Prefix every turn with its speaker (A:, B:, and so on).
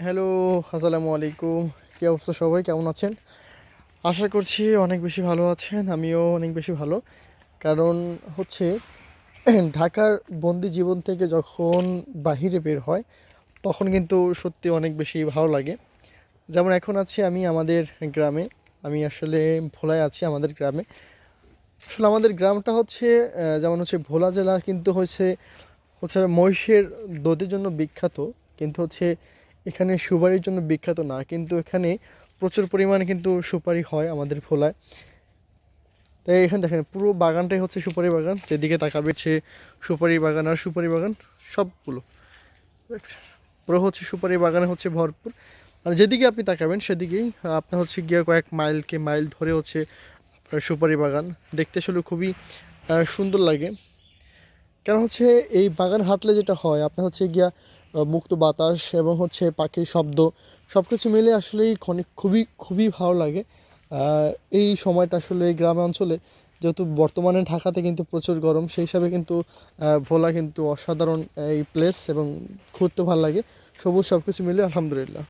A: Hello, আসসালামু আলাইকুম। কী অবস্থা সবাই? কেমন আছেন? আশা করছি অনেক বেশি ভালো আছেন, আমিও অনেক বেশি ভালো। কারণ হচ্ছে, ঢাকার বন্দি জীবন থেকে যখন বাহিরে বের হয়, তখন কিন্তু সত্যি অনেক বেশি ভালো লাগে। যেমন এখন আছি আমি আমাদের গ্রামে, আমি আসলে ভোলায় আছি আমাদের গ্রামে। আসলে আমাদের গ্রামটা হচ্ছে যেমন হচ্ছে ভোলা জেলা কিন্তু হচ্ছে হচ্ছে মহিষের দধির জন্য বিখ্যাত। কিন্তু হচ্ছে এখানে সুপারির জন্য বিখ্যাত না, কিন্তু এখানে প্রচুর পরিমাণে কিন্তু সুপারি হয় আমাদের ভোলায়। তাই এখানে দেখেন, পুরো বাগানটাই হচ্ছে সুপারি বাগান। যেদিকে তাকাবে হচ্ছে সুপারি বাগান আর সুপারি বাগান সবগুলো। পুরো হচ্ছে সুপারি বাগানে হচ্ছে ভরপুর। আর যেদিকে আপনি তাকাবেন সেদিকেই আপনার হচ্ছে গিয়ে কয়েক মাইলকে মাইল ধরে হচ্ছে সুপারি বাগান। দেখতে আসলে খুবই সুন্দর লাগে। কেন হচ্ছে এই বাগান হাঁটলে যেটা হয়, আপনার হচ্ছে গিয়া মুক্ত বাতাস এবং হচ্ছে পাখির শব্দ সব কিছু মিলে আসলেই অনেক খুবই খুবই ভালো লাগে। এই সময়টা আসলে এই গ্রামে অঞ্চলে যেহেতু বর্তমানে ঢাকাতে কিন্তু প্রচুর গরম, সেই হিসাবে কিন্তু ভোলা কিন্তু অসাধারণ এই প্লেস এবং ঘুরতে ভালো লাগে। সবুজ সব কিছু মিলে আলহামদুলিল্লাহ।